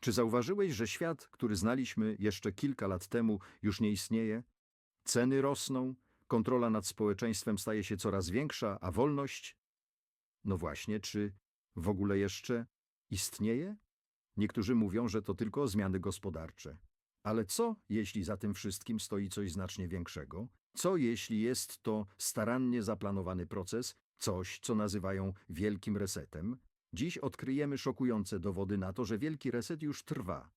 Czy zauważyłeś, że świat, który znaliśmy jeszcze kilka lat temu, już nie istnieje? Ceny rosną, kontrola nad społeczeństwem staje się coraz większa, a wolność? No właśnie, czy w ogóle jeszcze istnieje? Niektórzy mówią, że to tylko zmiany gospodarcze. Ale co, jeśli za tym wszystkim stoi coś znacznie większego? Co, jeśli jest to starannie zaplanowany proces, coś, co nazywają wielkim resetem? Dziś odkryjemy szokujące dowody na to, że wielki reset już trwa.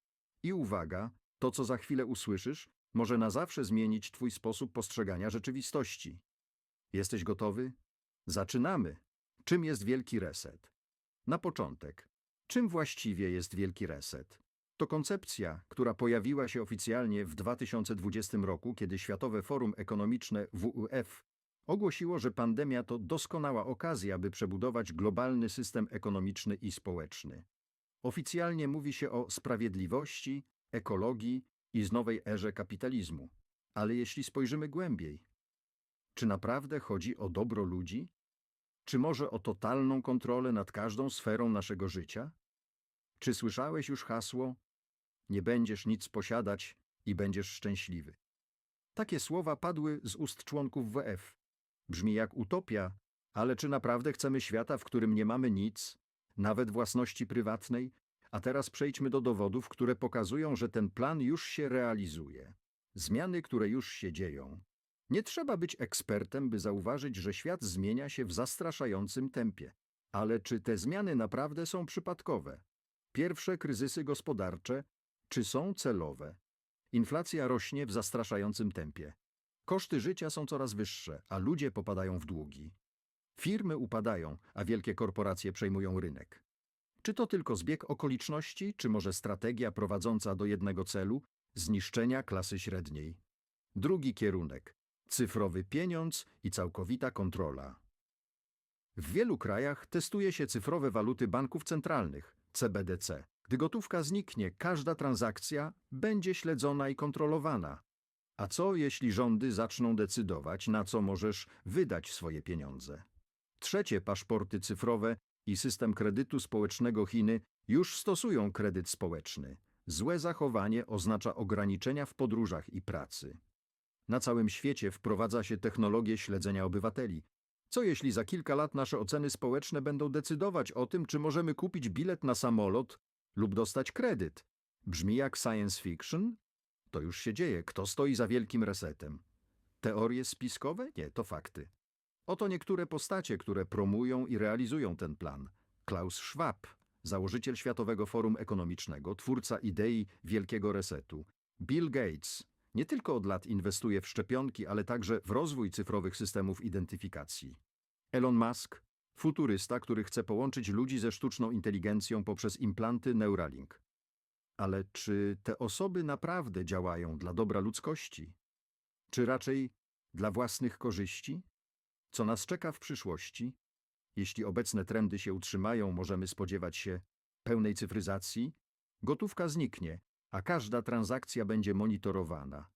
I uwaga, to co za chwilę usłyszysz, może na zawsze zmienić Twój sposób postrzegania rzeczywistości. Jesteś gotowy? Zaczynamy. Czym jest wielki reset? Na początek, czym właściwie jest wielki reset? To koncepcja, która pojawiła się oficjalnie w 2020 roku, kiedy Światowe Forum Ekonomiczne WUF ogłosiło, że pandemia to doskonała okazja, by przebudować globalny system ekonomiczny i społeczny. Oficjalnie mówi się o sprawiedliwości, ekologii i z nowej erze kapitalizmu. Ale jeśli spojrzymy głębiej, czy naprawdę chodzi o dobro ludzi? Czy może o totalną kontrolę nad każdą sferą naszego życia? Czy słyszałeś już hasło nie będziesz nic posiadać i będziesz szczęśliwy? Takie słowa padły z ust członków WF. Brzmi jak utopia, ale czy naprawdę chcemy świata, w którym nie mamy nic, nawet własności prywatnej? A teraz przejdźmy do dowodów, które pokazują, że ten plan już się realizuje. Zmiany, które już się dzieją. Nie trzeba być ekspertem, by zauważyć, że świat zmienia się w zastraszającym tempie. Ale czy te zmiany naprawdę są przypadkowe? Pierwsze kryzysy gospodarcze, czy są celowe? Inflacja rośnie w zastraszającym tempie. Koszty życia są coraz wyższe, a ludzie popadają w długi. Firmy upadają, a wielkie korporacje przejmują rynek. Czy to tylko zbieg okoliczności, czy może strategia prowadząca do jednego celu zniszczenia klasy średniej? Drugi kierunek cyfrowy pieniądz i całkowita kontrola. W wielu krajach testuje się cyfrowe waluty banków centralnych CBDC. Gdy gotówka zniknie, każda transakcja będzie śledzona i kontrolowana. A co jeśli rządy zaczną decydować, na co możesz wydać swoje pieniądze? Trzecie, paszporty cyfrowe i system kredytu społecznego Chiny już stosują kredyt społeczny. Złe zachowanie oznacza ograniczenia w podróżach i pracy. Na całym świecie wprowadza się technologię śledzenia obywateli. Co jeśli za kilka lat nasze oceny społeczne będą decydować o tym, czy możemy kupić bilet na samolot lub dostać kredyt? Brzmi jak science fiction? To już się dzieje. Kto stoi za wielkim resetem? Teorie spiskowe? Nie, to fakty. Oto niektóre postacie, które promują i realizują ten plan. Klaus Schwab, założyciel Światowego Forum Ekonomicznego, twórca idei Wielkiego Resetu. Bill Gates, nie tylko od lat inwestuje w szczepionki, ale także w rozwój cyfrowych systemów identyfikacji. Elon Musk, futurysta, który chce połączyć ludzi ze sztuczną inteligencją poprzez implanty Neuralink. Ale czy te osoby naprawdę działają dla dobra ludzkości? Czy raczej dla własnych korzyści? Co nas czeka w przyszłości? Jeśli obecne trendy się utrzymają, możemy spodziewać się pełnej cyfryzacji. Gotówka zniknie, a każda transakcja będzie monitorowana.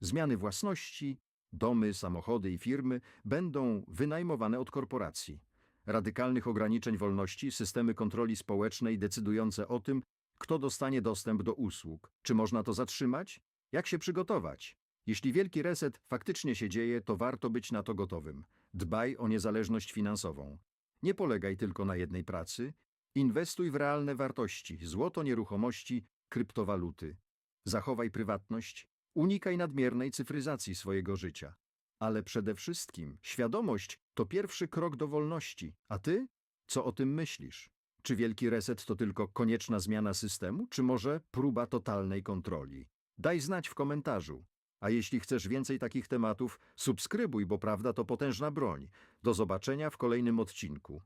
Zmiany własności, domy, samochody i firmy będą wynajmowane od korporacji. Radykalnych ograniczeń wolności, systemy kontroli społecznej decydujące o tym, kto dostanie dostęp do usług. Czy można to zatrzymać? Jak się przygotować? Jeśli wielki reset faktycznie się dzieje, to warto być na to gotowym. Dbaj o niezależność finansową. Nie polegaj tylko na jednej pracy. Inwestuj w realne wartości, złoto, nieruchomości, kryptowaluty. Zachowaj prywatność, unikaj nadmiernej cyfryzacji swojego życia. Ale przede wszystkim świadomość to pierwszy krok do wolności. A ty? Co o tym myślisz? Czy wielki reset to tylko konieczna zmiana systemu, czy może próba totalnej kontroli? Daj znać w komentarzu. A jeśli chcesz więcej takich tematów, subskrybuj, bo prawda to potężna broń. Do zobaczenia w kolejnym odcinku.